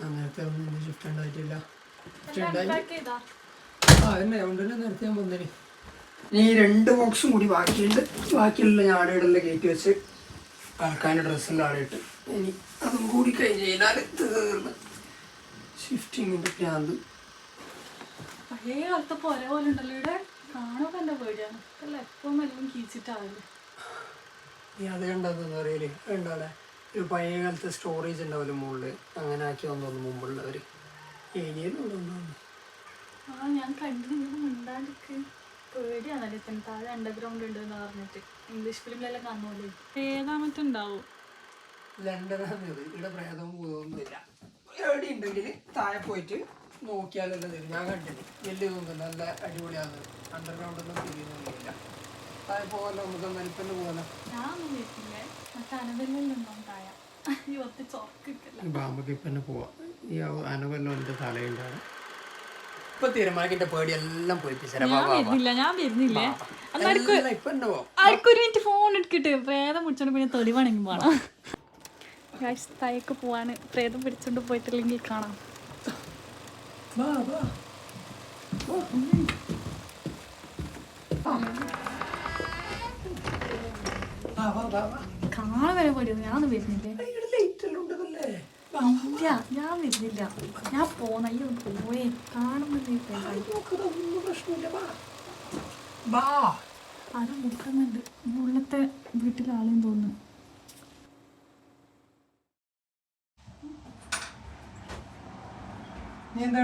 ഞാൻ നേരത്തെ ഒന്നും ഷിഫ്റ്റ് ഉണ്ടായിട്ടില്ല. എല്ലാം ആ തന്നെ നേരത്തെ ഞാൻ വന്നേനെ. ഈ രണ്ട് ബോക്സും കൂടി ബാക്കിയുണ്ട്. ബാക്കിയുള്ള ഞാൻ ആടെയുള്ള കയറ്റി വെച്ച് ആൾക്കാരുടെ ഡ്രസ്സും ആടിട്ട് ഇനി അതും കൂടി കഴിഞ്ഞ് കഴിഞ്ഞാൽ തീർന്ന്. ഷിഫ്റ്റിങ്ങിന്റെ ഭ്രാന്ത് പഴയ കാലത്തെ പോര പോലെ ഉണ്ടല്ലോ ഇവിടെ. കാണാൻ എന്റെ പേടിയാണ്. അല്ല എപ്പോഴും എല്ലാം കീച്ചിട്ടാവില്ല നീ അത് കണ്ടതെന്ന് പറയൽ ഉണ്ടാടെ ഒരു പഴയ കാലത്തെ സ്റ്റോറേജ് ഉണ്ടാവില്ല മുകളിൽ അങ്ങനെ ആക്കി വന്നു മുമ്പുള്ളവർ ഏരിയയിലുണ്ടോന്നു ആ ഞാൻ കണ്ടിരുന്നു മിണ്ടാണ്ടിക്ക് പേടിയാണല്ലേ താഴെ അണ്ടർഗ്രൗണ്ട് ഉണ്ട് എന്ന് പറഞ്ഞിട്ട്. ഇംഗ്ലീഷ് ഫിലിമിലെല്ലാം കാണുമല്ലേ? ഏതാമത്തെ ഉണ്ടാവും ലണ്ടനാണ് ഇത്. ഇവിടെ പ്രേതവും ഭൂതമൊന്നുമില്ല എവിടെ ഉണ്ടെങ്കിൽ താഴെ പോയിട്ട് നോക്കിയാലല്ലേ തരും ഞാൻ കണ്ടിന് വലിയ തോന്നുന്നു. നല്ല അടിപൊളിയാണ് അണ്ടർഗ്രൗണ്ട് ഒന്നും തിരിയുന്നൊന്നുമില്ല താഴെ പോകാലോ നമുക്ക് നലിപ്പന്നെ പോകാലോ. ഞാൻ ഒന്നും മറ്റേ അനവല്ലുണ്ടാവും താഴെ ഈ ഒത്ത് ചോക്കില്ല നമുക്ക് പോവാം. ഈ അനവല്ലോ എന്റെ തലയുണ്ടാണ് ഇപ്പൊ തീരുമാനിക്കിന്റെ പേടി എല്ലാം പോയി ഞാൻ വരുന്നില്ല ഞാൻ വരുന്നില്ലേ. ഇപ്പൊ തന്നെ പോവാം. ആർക്കും ഒരു മിനിറ്റ് ഫോൺ എടുക്കിട്ട്. പ്രേതം പിടിച്ചോണ്ട് പിന്നെ തെളിവാണെങ്കിൽ വേണം ഗായ്സ് താഴേക്ക് പോവാണ് പ്രേതം പിടിച്ചോണ്ട് പോയിട്ടില്ലെങ്കിൽ കാണാം. വാ വാ. വാ കാണാൻ വരെ പേടിയോ ഞാൻ വരുന്നില്ലേ? ഇല്ല ഞാൻ വരുന്നില്ല. ഞാൻ പോന്ന അയ്യോ പോയേ. വാ. അത് മുക്കുന്നുണ്ട് ഉള്ളത്തെ വീട്ടിലെ ആളെയും തോന്നുന്നു. നീ എന്താ